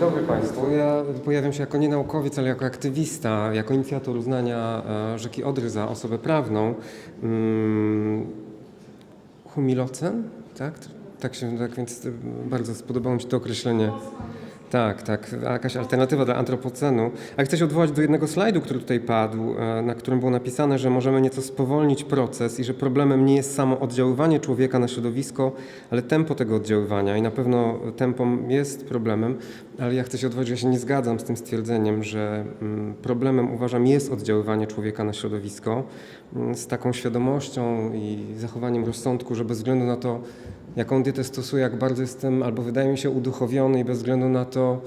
dobry Państwu. Ja pojawiam się jako nie naukowiec, ale jako aktywista, jako inicjator uznania e, rzeki Odry za osobę prawną. Mm, Humilocen, tak? Tak, się, tak więc e, bardzo spodobało mi się to określenie. Tak, tak, jakaś alternatywa dla antropocenu. A chcę się odwołać do jednego slajdu, który tutaj padł, e, na którym było napisane, że możemy nieco spowolnić proces i że problemem nie jest samo oddziaływanie człowieka na środowisko, ale tempo tego oddziaływania. I na pewno tempo jest problemem, ale ja chcę się odwołać, ja się nie zgadzam z tym stwierdzeniem, że mm, problemem uważam jest oddziaływanie człowieka na środowisko mm, z taką świadomością i zachowaniem rozsądku, że bez względu na to, jaką dietę stosuję, jak bardzo jestem, albo wydaje mi się uduchowiony i bez względu na to,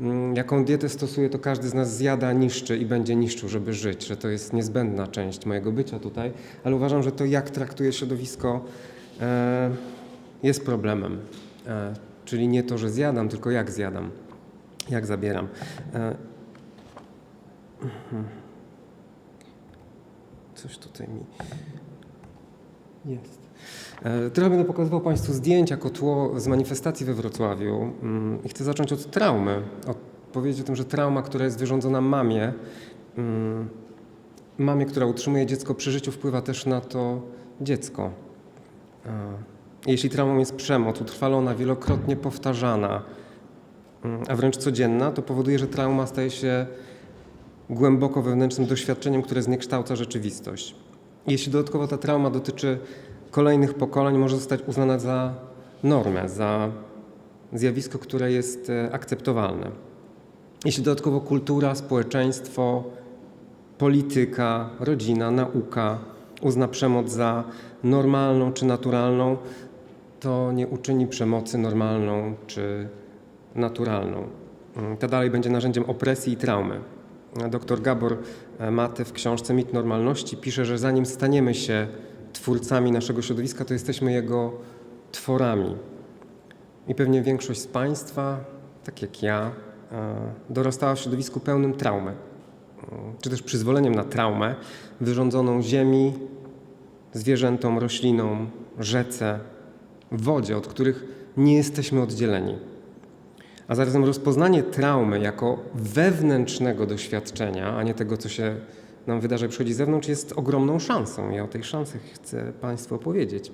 mm, jaką dietę stosuję, to każdy z nas zjada, niszczy i będzie niszczył, żeby żyć, że to jest niezbędna część mojego bycia tutaj, ale uważam, że to, jak traktuję środowisko, e, jest problemem. E, czyli nie to, że zjadam, tylko jak zjadam, jak zabieram. E, mhm. Coś tutaj mi jest. E, Trochę będę pokazywał Państwu zdjęcia jako tło z manifestacji we Wrocławiu Mm, i chcę zacząć od traumy. Od powiedzieć o tym, że trauma, która jest wyrządzona mamie, mm, mamie, która utrzymuje dziecko przy życiu, wpływa też na to dziecko. E, Jeśli traumą jest przemoc utrwalona, wielokrotnie powtarzana, a wręcz codzienna, to powoduje, że trauma staje się głęboko wewnętrznym doświadczeniem, które zniekształca rzeczywistość. Jeśli dodatkowo ta trauma dotyczy kolejnych pokoleń, może zostać uznana za normę, za zjawisko, które jest e, akceptowalne. Jeśli dodatkowo kultura, społeczeństwo, polityka, rodzina, nauka uzna przemoc za normalną czy naturalną, to nie uczyni przemocy normalną czy naturalną. Mm, To dalej będzie narzędziem opresji i traumy. Dr Gabor e, Mate w książce Mit Normalności pisze, że zanim staniemy się twórcami naszego środowiska, to jesteśmy jego tworami. I pewnie większość z Państwa, tak jak ja, e, dorastała w środowisku pełnym traumy, e, czy też przyzwoleniem na traumę wyrządzoną ziemi, zwierzętom, roślinom, rzece, wodzie, od których nie jesteśmy oddzieleni. A zarazem rozpoznanie traumy jako wewnętrznego doświadczenia, a nie tego, co się nam wydarza i przychodzi z zewnątrz, jest ogromną szansą. Ja o tej szansy chcę Państwu opowiedzieć.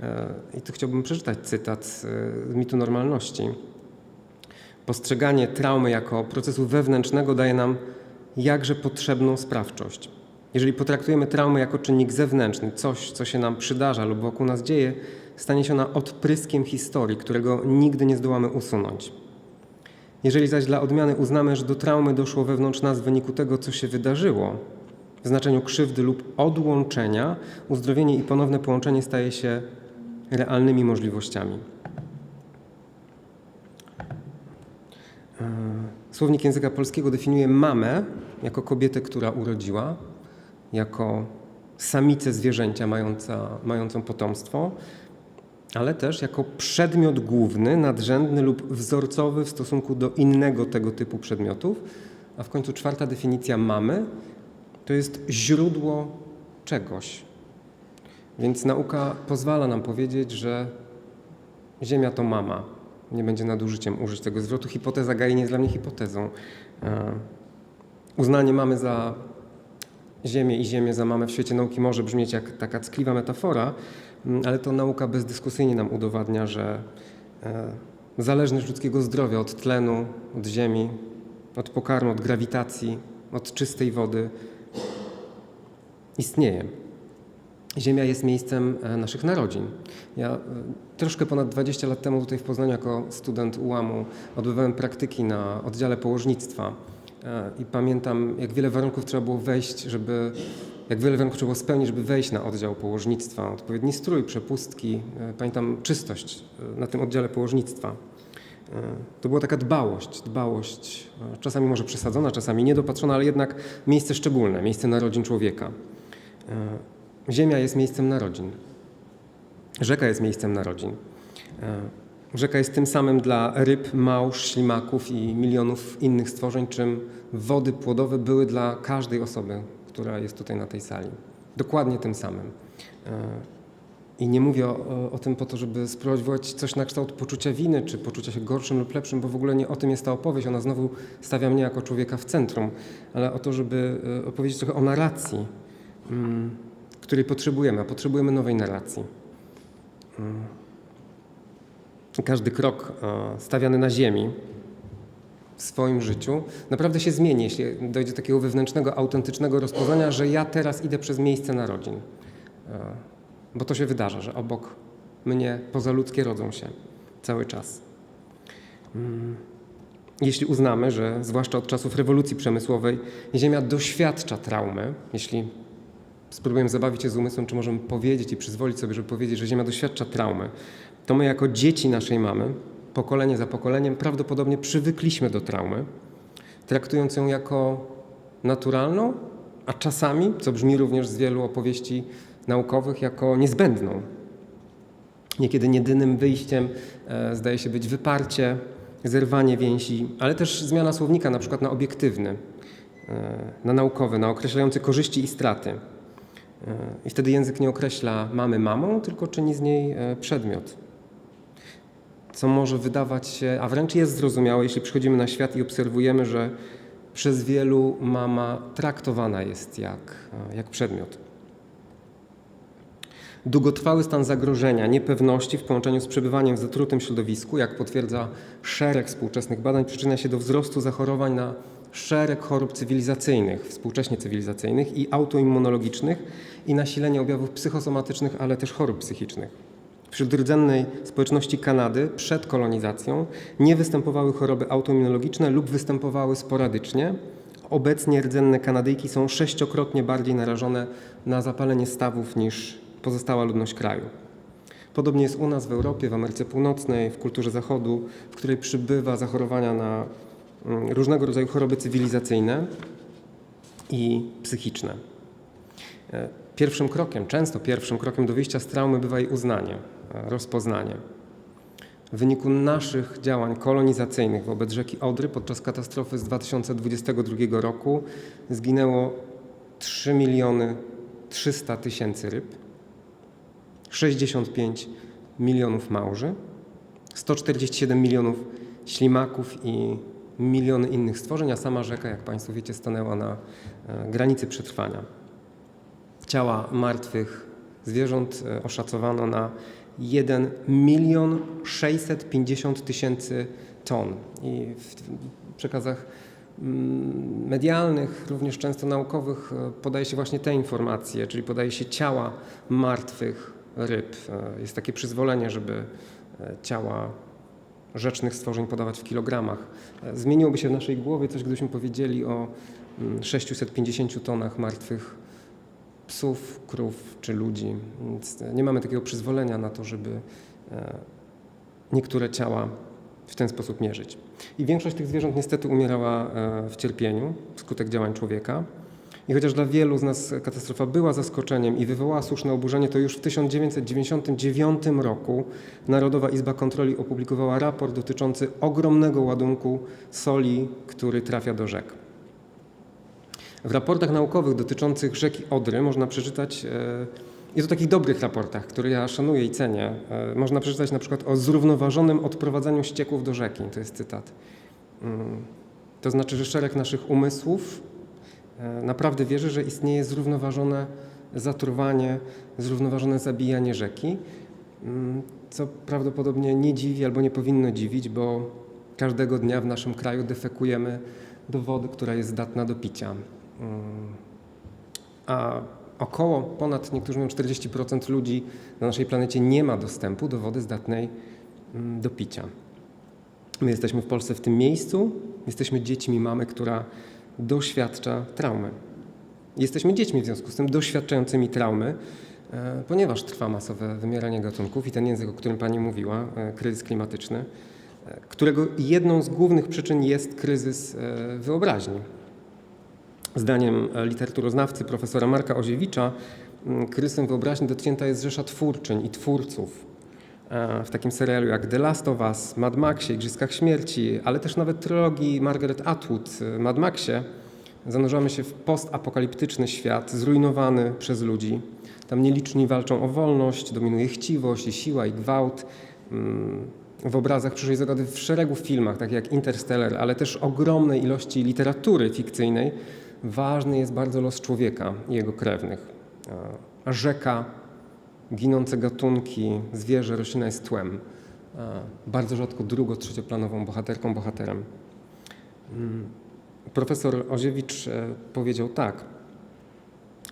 E, I tu chciałbym przeczytać cytat z z mitu normalności. Postrzeganie traumy jako procesu wewnętrznego daje nam jakże potrzebną sprawczość. Jeżeli potraktujemy traumę jako czynnik zewnętrzny, coś, co się nam przydarza lub wokół nas dzieje, stanie się ona odpryskiem historii, którego nigdy nie zdołamy usunąć. Jeżeli zaś dla odmiany uznamy, że do traumy doszło wewnątrz nas w wyniku tego, co się wydarzyło, w znaczeniu krzywdy lub odłączenia, uzdrowienie i ponowne połączenie staje się realnymi możliwościami. E, Słownik języka polskiego definiuje mamę jako kobietę, która urodziła, jako samicę zwierzęcia mająca, mającą potomstwo, ale też jako przedmiot główny, nadrzędny lub wzorcowy w stosunku do innego tego typu przedmiotów. A w końcu czwarta definicja mamy to jest źródło czegoś. Więc nauka pozwala nam powiedzieć, że Ziemia to mama. Nie będzie nadużyciem użyć tego zwrotu. Hipoteza Gai nie jest dla mnie hipotezą. E, Uznanie mamy za Ziemię i Ziemię za mamę w świecie nauki może brzmieć jak taka ckliwa metafora, ale to nauka bezdyskusyjnie nam udowadnia, że e, zależność ludzkiego zdrowia od tlenu, od ziemi, od pokarmu, od grawitacji, od czystej wody istnieje. Ziemia jest miejscem e, naszych narodzin. Ja e, troszkę ponad 20 lat temu tutaj w Poznaniu jako student UAM-u odbywałem praktyki na oddziale położnictwa i pamiętam jak wiele warunków trzeba było wejść, żeby jak wiele warunków trzeba spełnić, żeby wejść na oddział położnictwa. Odpowiedni strój, przepustki, e, pamiętam czystość e, na tym oddziale położnictwa. E, To była taka dbałość, dbałość, czasami może przesadzona, czasami niedopatrzona, ale jednak miejsce szczególne, miejsce narodzin człowieka. Ziemia jest miejscem narodzin. Rzeka jest miejscem narodzin. Rzeka jest tym samym dla ryb, małż, ślimaków i milionów innych stworzeń, czym wody płodowe były dla każdej osoby, która jest tutaj na tej sali. Dokładnie tym samym. E, I nie mówię o, o tym po to, żeby spróbować coś na kształt poczucia winy, czy poczucia się gorszym lub lepszym, bo w ogóle nie o tym jest ta opowieść. Ona znowu stawia mnie jako człowieka w centrum, ale o to, żeby e, opowiedzieć trochę o narracji, mm, której potrzebujemy, a potrzebujemy nowej narracji. Mm. Każdy krok e, stawiany na ziemi w swoim życiu naprawdę się zmieni, jeśli dojdzie do takiego wewnętrznego, autentycznego rozpoznania, że ja teraz idę przez miejsce narodzin. E, Bo to się wydarza, że obok mnie pozaludzkie rodzą się cały czas. Mm. Jeśli uznamy, że zwłaszcza od czasów rewolucji przemysłowej Ziemia doświadcza traumy, jeśli spróbujemy zabawić się z umysłem, czy możemy powiedzieć i przyzwolić sobie, żeby powiedzieć, że Ziemia doświadcza traumy, to my jako dzieci naszej mamy, pokolenie za pokoleniem, prawdopodobnie przywykliśmy do traumy, traktując ją jako naturalną, a czasami, co brzmi również z wielu opowieści naukowych, jako niezbędną. Niekiedy jedynym wyjściem e, zdaje się być wyparcie, zerwanie więzi, ale też zmiana słownika na przykład na obiektywny, e, na naukowy, na określający korzyści i straty. E, I wtedy język nie określa mamy mamą, tylko czyni z niej przedmiot. Co może wydawać się, a wręcz jest zrozumiałe, jeśli przychodzimy na świat i obserwujemy, że przez wielu mama traktowana jest jak, e, jak przedmiot. Długotrwały stan zagrożenia, niepewności w połączeniu z przebywaniem w zatrutym środowisku, jak potwierdza szereg współczesnych badań, przyczynia się do wzrostu zachorowań na szereg chorób cywilizacyjnych, współcześnie cywilizacyjnych i autoimmunologicznych i nasilenie objawów psychosomatycznych, ale też chorób psychicznych. Wśród rdzennej społeczności Kanady przed kolonizacją nie występowały choroby autoimmunologiczne lub występowały sporadycznie. Obecnie rdzenne Kanadyjki są sześciokrotnie bardziej narażone na zapalenie stawów niż pozostała ludność kraju. Podobnie jest u nas w Europie, w Ameryce Północnej, w kulturze Zachodu, w której przybywa zachorowania na mm, różnego rodzaju choroby cywilizacyjne i psychiczne. Pierwszym krokiem, często pierwszym krokiem do wyjścia z traumy bywa jej uznanie, e, rozpoznanie. W wyniku naszych działań kolonizacyjnych wobec rzeki Odry podczas katastrofy z 2022 roku zginęło 3 miliony 300 tysięcy ryb, 65 milionów małży, 147 milionów ślimaków i miliony innych stworzeń, a sama rzeka, jak Państwo wiecie, stanęła na e, granicy przetrwania. Ciała martwych zwierząt e, oszacowano na 1 milion 650 tysięcy ton. I w przekazach mm, medialnych, również często naukowych, e, podaje się właśnie te informacje, czyli podaje się ciała martwych ryb. E, Jest takie przyzwolenie, żeby ciała rzecznych stworzeń podawać w kilogramach. Zmieniłoby się w naszej głowie coś, gdybyśmy powiedzieli o mm, 650 tonach martwych psów, krów czy ludzi. Więc e, nie mamy takiego przyzwolenia na to, żeby e, niektóre ciała w ten sposób mierzyć. I większość tych zwierząt niestety umierała e, w cierpieniu wskutek działań człowieka. I chociaż dla wielu z nas katastrofa była zaskoczeniem i wywołała słuszne oburzenie, to już w 1999 roku Narodowa Izba Kontroli opublikowała raport dotyczący ogromnego ładunku soli, który trafia do rzek. W raportach naukowych dotyczących rzeki Odry można przeczytać, e, i to takich dobrych raportach, które ja szanuję i cenię, e, można przeczytać na przykład o zrównoważonym odprowadzaniu ścieków do rzeki. To jest cytat. Mm, To znaczy, że szereg naszych umysłów e, naprawdę wierzy, że istnieje zrównoważone zatruwanie, zrównoważone zabijanie rzeki, mm, co prawdopodobnie nie dziwi albo nie powinno dziwić, bo każdego dnia w naszym kraju defekujemy do wody, która jest zdatna do picia. A około, ponad niektórzy mówią 40% ludzi na naszej planecie nie ma dostępu do wody zdatnej mm, do picia. My jesteśmy w Polsce w tym miejscu, jesteśmy dziećmi mamy, która doświadcza traumy. Jesteśmy dziećmi w związku z tym doświadczającymi traumy, e, ponieważ trwa masowe wymieranie gatunków i ten język, o którym Pani mówiła, e, kryzys klimatyczny, e, którego jedną z głównych przyczyn jest kryzys wyobraźni. Zdaniem e, literaturoznawcy profesora Marka Oziewicza, m, kryzysem wyobraźni dotknięta jest rzesza twórczyń i twórców. E, W takim serialu jak The Last of Us, Mad Maxie, Igrzyskach Śmierci, ale też nawet trylogii Margaret Atwood, e, Mad Maxie, Zanurzamy się w postapokaliptyczny świat, zrujnowany przez ludzi. Tam nieliczni walczą o wolność, dominuje chciwość i siła i gwałt. Mm, W obrazach przyszłej zagody w szeregu filmach, tak jak Interstellar, ale też ogromnej ilości literatury fikcyjnej, ważny jest bardzo los człowieka i jego krewnych. Rzeka, ginące gatunki, zwierzę, roślina jest tłem. Bardzo rzadko drugo, trzecioplanową bohaterką, bohaterem. Mm, Profesor Oziewicz e, powiedział tak.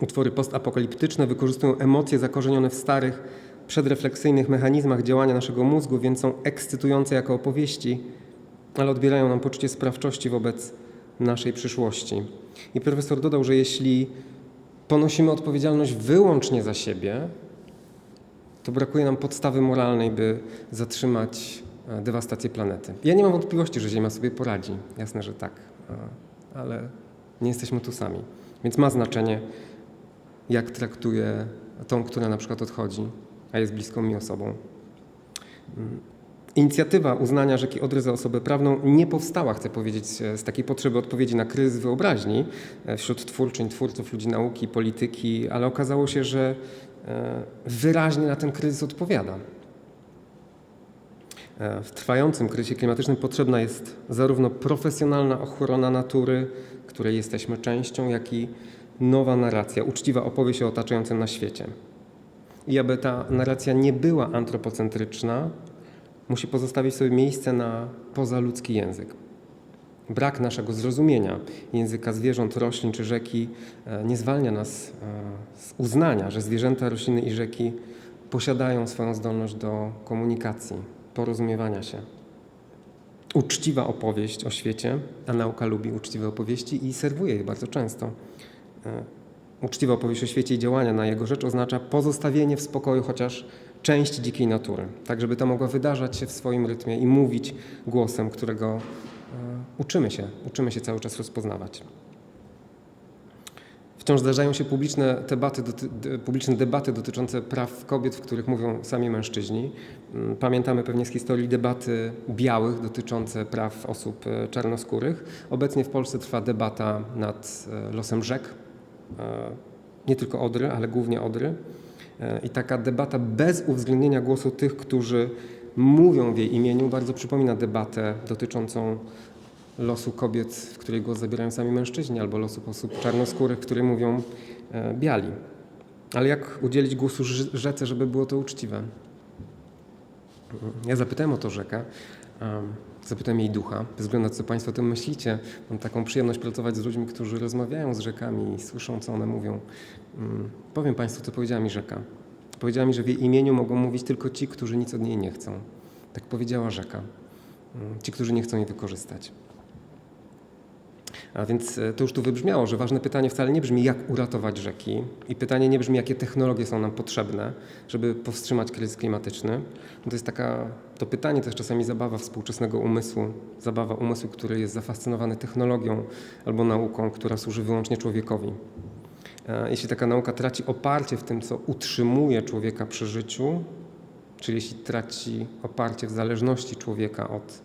Utwory postapokaliptyczne wykorzystują emocje zakorzenione w starych, przedrefleksyjnych mechanizmach działania naszego mózgu, więc są ekscytujące jako opowieści, ale odbierają nam poczucie sprawczości wobec naszej przyszłości. I profesor dodał, że jeśli ponosimy odpowiedzialność wyłącznie za siebie, to brakuje nam podstawy moralnej, by zatrzymać e, dewastację planety. Ja nie mam wątpliwości, że Ziemia sobie poradzi. Jasne, że tak, e, ale nie jesteśmy tu sami. Więc ma znaczenie, jak traktuję tą, która na przykład odchodzi, a jest bliską mi osobą. Inicjatywa uznania rzeki Odry za osobę prawną nie powstała, chcę powiedzieć, z takiej potrzeby odpowiedzi na kryzys wyobraźni e, wśród twórczyń, twórców, ludzi nauki, polityki, ale okazało się, że e, wyraźnie na ten kryzys odpowiada. E, W trwającym kryzysie klimatycznym potrzebna jest zarówno profesjonalna ochrona natury, której jesteśmy częścią, jak i nowa narracja, uczciwa opowieść o otaczającym na świecie. I aby ta narracja nie była antropocentryczna, musi pozostawić sobie miejsce na pozaludzki język. Brak naszego zrozumienia języka zwierząt, roślin czy rzeki e, nie zwalnia nas e, z uznania, że zwierzęta, rośliny i rzeki posiadają swoją zdolność do komunikacji, porozumiewania się. Uczciwa opowieść o świecie, a nauka lubi uczciwe opowieści i serwuje je bardzo często. E, Uczciwa opowieść o świecie i działania na jego rzecz oznacza pozostawienie w spokoju chociaż części dzikiej natury, tak żeby ta mogła wydarzać się w swoim rytmie i mówić głosem, którego e, uczymy się, uczymy się cały czas rozpoznawać. Wciąż zdarzają się publiczne debaty, publiczne debaty dotyczące praw kobiet, w których mówią sami mężczyźni. Mm, Pamiętamy pewnie z historii debaty białych dotyczące praw osób e, czarnoskórych. Obecnie w Polsce trwa debata nad e, losem rzek, nie tylko Odry, ale głównie Odry. E, I taka debata bez uwzględnienia głosu tych, którzy mówią w jej imieniu, bardzo przypomina debatę dotyczącą losu kobiet, w której głos zabierają sami mężczyźni, albo losu osób czarnoskórych, w której mówią e, biali. Ale jak udzielić głosu rzece, żeby było to uczciwe? Ja zapytałem o to rzekę, em, zapytałem jej ducha, bez względu na co Państwo o tym myślicie. Mam taką przyjemność pracować z ludźmi, którzy rozmawiają z rzekami i słyszą, co one mówią. Mm, Powiem Państwu, co powiedziała mi rzeka. Powiedziała mi, że w jej imieniu mogą mówić tylko ci, którzy nic od niej nie chcą. Tak powiedziała rzeka. Mm, Ci, którzy nie chcą jej wykorzystać. A więc e, to już tu wybrzmiało, że ważne pytanie wcale nie brzmi, jak uratować rzeki, i pytanie nie brzmi, jakie technologie są nam potrzebne, żeby powstrzymać kryzys klimatyczny. To jest taka, to pytanie to jest czasami zabawa współczesnego umysłu, zabawa umysłu, który jest zafascynowany technologią albo nauką, która służy wyłącznie człowiekowi. E, Jeśli taka nauka traci oparcie w tym, co utrzymuje człowieka przy życiu, czyli jeśli traci oparcie w zależności człowieka od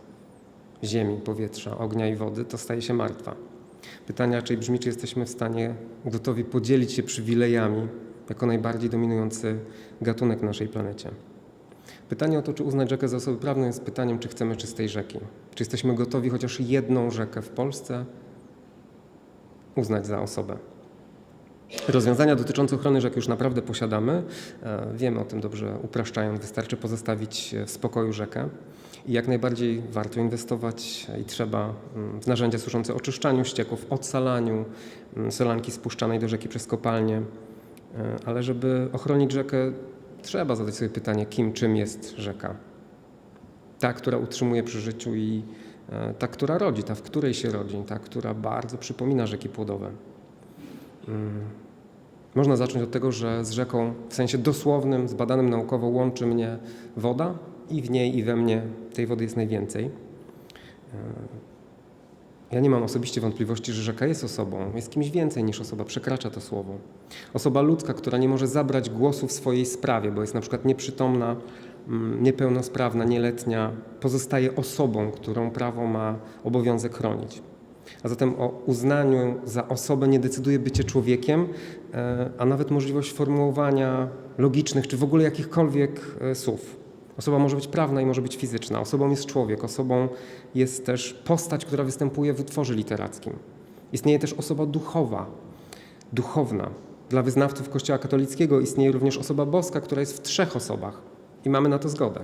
ziemi, powietrza, ognia i wody, to staje się martwa. Pytanie raczej brzmi, czy jesteśmy w stanie gotowi podzielić się przywilejami jako najbardziej dominujący gatunek na naszej planecie. Pytanie o to, czy uznać rzekę za osobę prawną, jest pytaniem, czy chcemy czystej rzeki. Czy jesteśmy gotowi chociaż jedną rzekę w Polsce uznać za osobę. Rozwiązania dotyczące ochrony rzek już naprawdę posiadamy. E, Wiemy o tym dobrze, upraszczając, wystarczy pozostawić w spokoju rzekę. I jak najbardziej warto inwestować i trzeba mm, w narzędzia służące oczyszczaniu ścieków, odsalaniu mm, solanki spuszczanej do rzeki przez kopalnie. E, Ale żeby ochronić rzekę, trzeba zadać sobie pytanie, kim, czym jest rzeka. Ta, która utrzymuje przy życiu i e, ta, która rodzi, ta, w której się rodzi, ta, która bardzo przypomina rzeki płodowe. Mm. Można zacząć od tego, że z rzeką w sensie dosłownym, zbadanym naukowo łączy mnie woda i w niej i we mnie tej wody jest najwięcej. E, Ja nie mam osobiście wątpliwości, że rzeka jest osobą, jest kimś więcej niż osoba, przekracza to słowo. Osoba ludzka, która nie może zabrać głosu w swojej sprawie, bo jest na przykład nieprzytomna, mm, niepełnosprawna, nieletnia, pozostaje osobą, którą prawo ma obowiązek chronić. A zatem o uznaniu za osobę nie decyduje bycie człowiekiem, e, a nawet możliwość formułowania logicznych czy w ogóle jakichkolwiek e, słów. Osoba może być prawna i może być fizyczna. Osobą jest człowiek, osobą jest też postać, która występuje w utworze literackim. Istnieje też osoba duchowa, duchowna. Dla wyznawców Kościoła katolickiego istnieje również osoba boska, która jest w trzech osobach i mamy na to zgodę.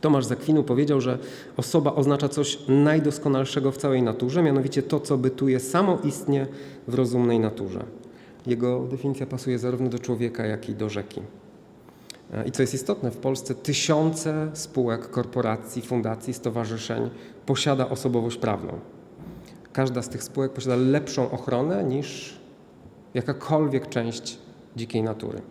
Tomasz z Akwinu powiedział, że osoba oznacza coś najdoskonalszego w całej naturze, mianowicie to, co bytuje samoistnie w rozumnej naturze. Jego definicja pasuje zarówno do człowieka, jak i do rzeki. E, I co jest istotne, w Polsce tysiące spółek, korporacji, fundacji, stowarzyszeń posiada osobowość prawną. Każda z tych spółek posiada lepszą ochronę niż jakakolwiek część dzikiej natury.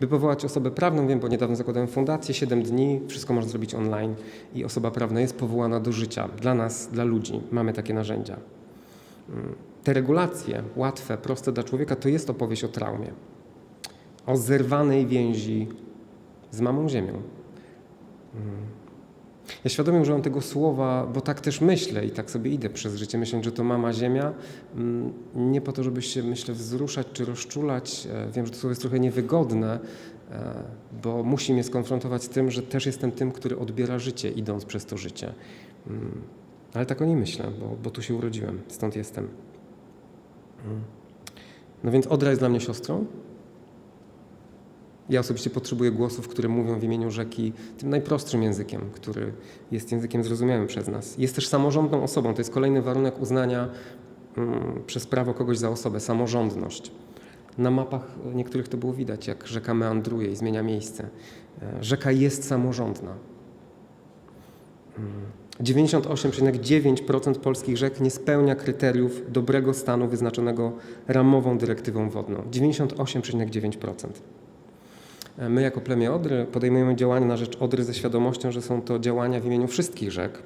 By powołać osobę prawną, wiem, bo niedawno zakładałem fundację, 7 dni, wszystko można zrobić online i osoba prawna jest powołana do życia. Dla nas, dla ludzi mamy takie narzędzia. Mm, Te regulacje, łatwe, proste dla człowieka, to jest opowieść o traumie, o zerwanej więzi z mamą ziemią. Mm. Ja świadomie używam tego słowa, bo tak też myślę i tak sobie idę przez życie, myśląc, że to mama ziemia. Mm, Nie po to, żeby się, myślę, wzruszać czy rozczulać. E, Wiem, że to słowo jest trochę niewygodne, e, bo musi mnie skonfrontować z tym, że też jestem tym, który odbiera życie, idąc przez to życie. Mm, Ale tak o niej myślę, bo, bo tu się urodziłem, stąd jestem. No więc Odra jest dla mnie siostrą, ja osobiście potrzebuję głosów, które mówią w imieniu rzeki tym najprostszym językiem, który jest językiem zrozumiałym przez nas. Jest też samorządną osobą. To jest kolejny warunek uznania mm, przez prawo kogoś za osobę samorządność. Na mapach niektórych to było widać, jak rzeka meandruje i zmienia miejsce. E, Rzeka jest samorządna. Mm. 98,9% polskich rzek nie spełnia kryteriów dobrego stanu wyznaczonego ramową dyrektywą wodną. 98,9%. My jako plemię Odry podejmujemy działania na rzecz Odry ze świadomością, że są to działania w imieniu wszystkich rzek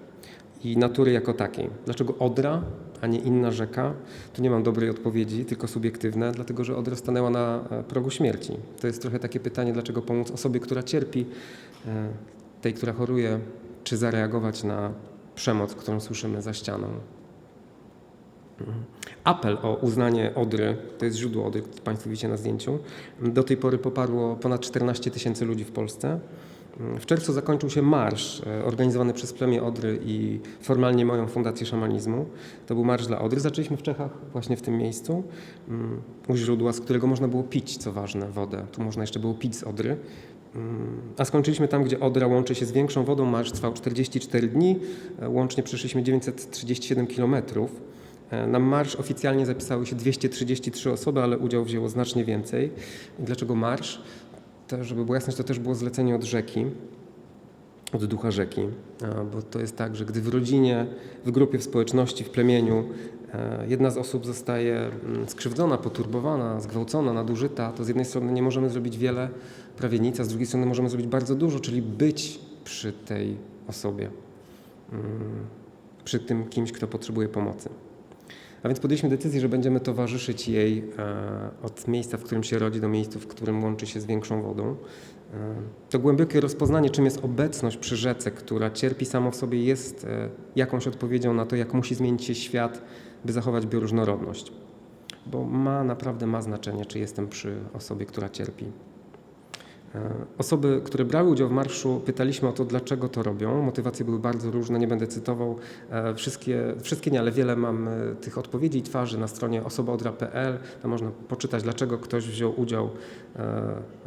i natury jako takiej. Dlaczego Odra, a nie inna rzeka? Tu nie mam dobrej odpowiedzi, tylko subiektywne, dlatego że Odra stanęła na e, progu śmierci. To jest trochę takie pytanie, dlaczego pomóc osobie, która cierpi, e, tej, która choruje, czy zareagować na przemoc, którą słyszymy za ścianą. Apel o uznanie Odry, to jest źródło Odry, które Państwo widzicie na zdjęciu, do tej pory poparło ponad 14 tysięcy ludzi w Polsce. W czerwcu zakończył się marsz e, organizowany przez plemię Odry i formalnie moją Fundację Szamanizmu. To był marsz dla Odry. Zaczęliśmy w Czechach, właśnie w tym miejscu, mm, u źródła, z którego można było pić, co ważne, wodę. Tu można jeszcze było pić z Odry. Mm, A skończyliśmy tam, gdzie Odra łączy się z większą wodą. Marsz trwał 44 dni. E, Łącznie przeszliśmy 937 kilometrów. E, Na marsz oficjalnie zapisały się 233 osoby, ale udział wzięło znacznie więcej. Dlaczego marsz? To, żeby była jasność, to też było zlecenie od rzeki, od ducha rzeki, A, bo to jest tak, że gdy w rodzinie, w grupie, w społeczności, w plemieniu e, jedna z osób zostaje mm, skrzywdzona, poturbowana, zgwałcona, nadużyta, to z jednej strony nie możemy zrobić wiele, prawie nic, a z drugiej strony możemy zrobić bardzo dużo, czyli być przy tej osobie, mm, przy tym kimś, kto potrzebuje pomocy. A więc podjęliśmy decyzję, że będziemy towarzyszyć jej e, od miejsca, w którym się rodzi, do miejsca, w którym łączy się z większą wodą. E, To głębokie rozpoznanie, czym jest obecność przy rzece, która cierpi samo w sobie, jest e, jakąś odpowiedzią na to, jak musi zmienić się świat, by zachować bioróżnorodność. Bo ma, naprawdę ma znaczenie, czy jestem przy osobie, która cierpi. E, Osoby, które brały udział w marszu, pytaliśmy o to, dlaczego to robią. Motywacje były bardzo różne, nie będę cytował e, wszystkie, wszystkie nie, ale wiele mam e, tych odpowiedzi i twarzy na stronie osobaodra.pl. Tam można poczytać, dlaczego ktoś wziął udział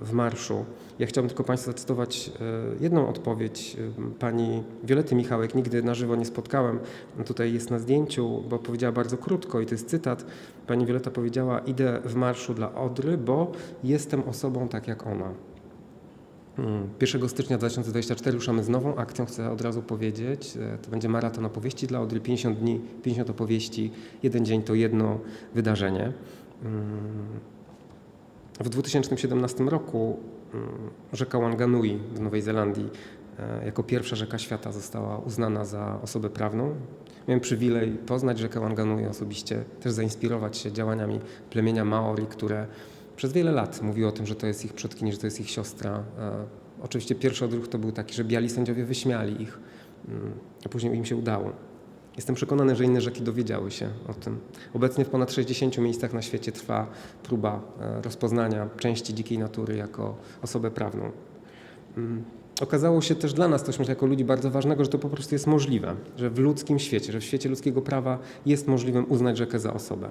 w marszu. Ja chciałbym tylko Państwu zacytować jedną odpowiedź pani Wiolety Michałek. Nigdy na żywo nie spotkałem. Tutaj jest na zdjęciu, bo powiedziała bardzo krótko i to jest cytat. Pani Wioleta powiedziała, idę w marszu dla Odry, bo jestem osobą tak jak ona. Mm, 1 stycznia 2024 ruszamy z nową akcją, chcę od razu powiedzieć. E, To będzie maraton opowieści dla Odry, 50 dni, 50 opowieści, jeden dzień to jedno wydarzenie. Mm, W 2017 roku mm, rzeka Wanganui w Nowej Zelandii e, jako pierwsza rzeka świata została uznana za osobę prawną. Miałem przywilej poznać rzekę Wanganui osobiście, też zainspirować się działaniami plemienia Maori, które przez wiele lat mówiło o tym, że to jest ich przodkini, że to jest ich siostra. E, Oczywiście pierwszy odruch to był taki, że biali sędziowie wyśmiali ich, mm, a później im się udało. Jestem przekonany, że inne rzeki dowiedziały się o tym. Obecnie w ponad 60 miejscach na świecie trwa próba e, rozpoznania części dzikiej natury jako osobę prawną. Mm. Okazało się też dla nas, myślę, jako ludzi bardzo ważnego, że to po prostu jest możliwe, że w ludzkim świecie, że w świecie ludzkiego prawa jest możliwym uznać rzekę za osobę.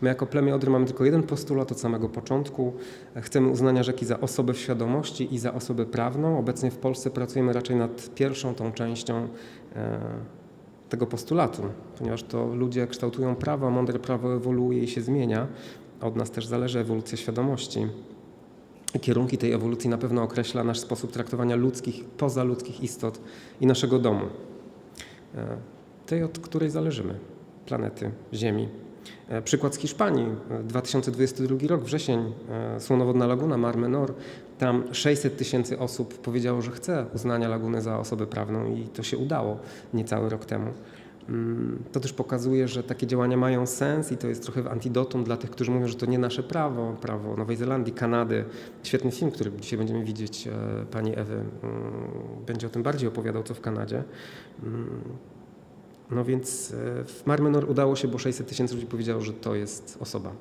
My jako plemię Odry mamy tylko jeden postulat od samego początku. Chcemy uznania rzeki za osobę w świadomości i za osobę prawną. Obecnie w Polsce pracujemy raczej nad pierwszą tą częścią e, tego postulatu, ponieważ to ludzie kształtują prawo, mądre prawo ewoluuje i się zmienia. Od nas też zależy ewolucja świadomości. Kierunki tej ewolucji na pewno określa nasz sposób traktowania ludzkich, pozaludzkich istot i naszego domu, e, tej, od której zależymy, planety Ziemi. E, Przykład z Hiszpanii, e, 2022 rok, wrzesień, e, słonowodna laguna Mar Menor. Tam 600 tysięcy osób powiedziało, że chce uznania laguny za osobę prawną i to się udało niecały rok temu. Mm, To też pokazuje, że takie działania mają sens i to jest trochę antidotum dla tych, którzy mówią, że to nie nasze prawo, prawo Nowej Zelandii, Kanady. Świetny film, który dzisiaj będziemy widzieć e, pani Ewy, mm, będzie o tym bardziej opowiadał, co w Kanadzie. No więc e, w Mar Menor udało się, bo 600 tysięcy ludzi powiedziało, że to jest osoba.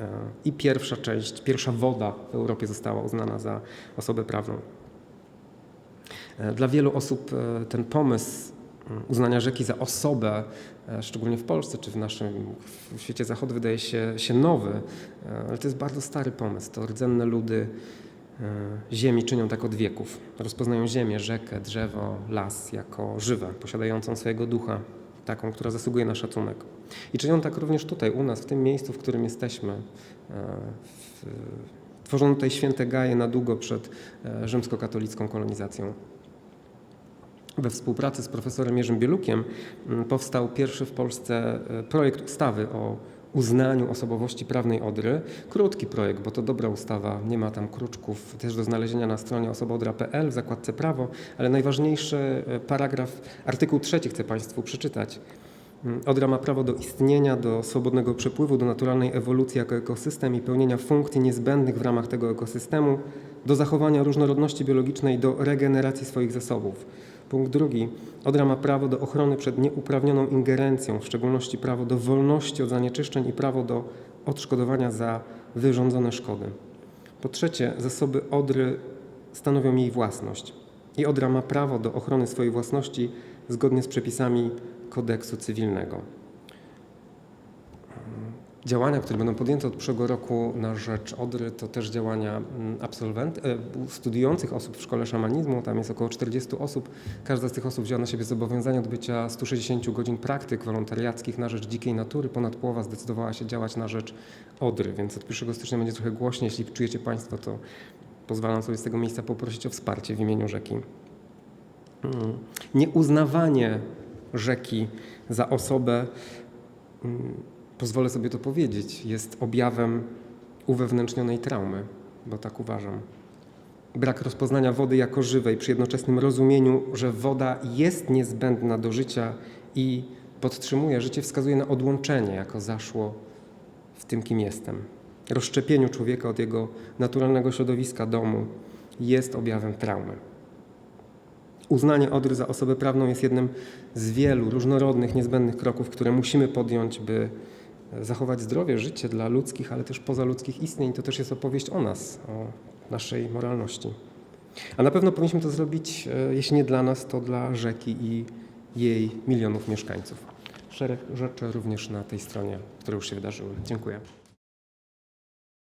E, I pierwsza część, pierwsza woda w Europie została uznana za osobę prawną. E, Dla wielu osób ten pomysł mm, uznania rzeki za osobę, szczególnie w Polsce czy w naszym w świecie zachodu, wydaje się, się nowy, ale to jest bardzo stary pomysł. To rdzenne ludy Ziemi czynią tak od wieków. Rozpoznają Ziemię, rzekę, drzewo, las jako żywe, posiadającą swojego ducha, taką, która zasługuje na szacunek. I czynią tak również tutaj, u nas, w tym miejscu, w którym jesteśmy. e, W, tworzono tutaj święte gaje na długo przed e, rzymskokatolicką kolonizacją. We współpracy z profesorem Jerzym Bielukiem powstał pierwszy w Polsce e, projekt ustawy o uznaniu osobowości prawnej Odry. Krótki projekt, bo to dobra ustawa, nie ma tam kruczków, też do znalezienia na stronie osobodra.pl w zakładce prawo, ale najważniejszy e, paragraf, artykuł trzeci chcę Państwu przeczytać. Mm, Odra ma prawo do istnienia, do swobodnego przepływu, do naturalnej ewolucji jako ekosystem i pełnienia funkcji niezbędnych w ramach tego ekosystemu, do zachowania różnorodności biologicznej, do regeneracji swoich zasobów. Punkt drugi. Odra ma prawo do ochrony przed nieuprawnioną ingerencją, w szczególności prawo do wolności od zanieczyszczeń i prawo do odszkodowania za wyrządzone szkody. Po trzecie, zasoby Odry stanowią jej własność i Odra ma prawo do ochrony swojej własności zgodnie z przepisami kodeksu cywilnego. Działania, które będą podjęte od przyszłego roku na rzecz Odry, to też działania mm, absolwent, e, studiujących osób w szkole szamanizmu. Tam jest około 40 osób. Każda z tych osób wzięła na siebie zobowiązanie odbycia 160 godzin praktyk wolontariackich na rzecz dzikiej natury. Ponad połowa zdecydowała się działać na rzecz Odry, więc od 1 stycznia będzie trochę głośniej. Jeśli czujecie Państwo, to pozwalam sobie z tego miejsca poprosić o wsparcie w imieniu rzeki. Mm. Nieuznawanie rzeki za osobę mm, pozwolę sobie to powiedzieć, jest objawem uwewnętrznionej traumy, bo tak uważam. Brak rozpoznania wody jako żywej przy jednoczesnym rozumieniu, że woda jest niezbędna do życia i podtrzymuje życie, wskazuje na odłączenie, jako zaszło w tym, kim jestem. Rozszczepieniu człowieka od jego naturalnego środowiska domu jest objawem traumy. Uznanie Odry za osobę prawną jest jednym z wielu różnorodnych, niezbędnych kroków, które musimy podjąć, by zachować zdrowie, życie dla ludzkich, ale też pozaludzkich istnień. To też jest opowieść o nas, o naszej moralności. A na pewno powinniśmy to zrobić, e, jeśli nie dla nas, to dla rzeki i jej milionów mieszkańców. Szereg rzeczy również na tej stronie, które już się wydarzyły. Dziękuję.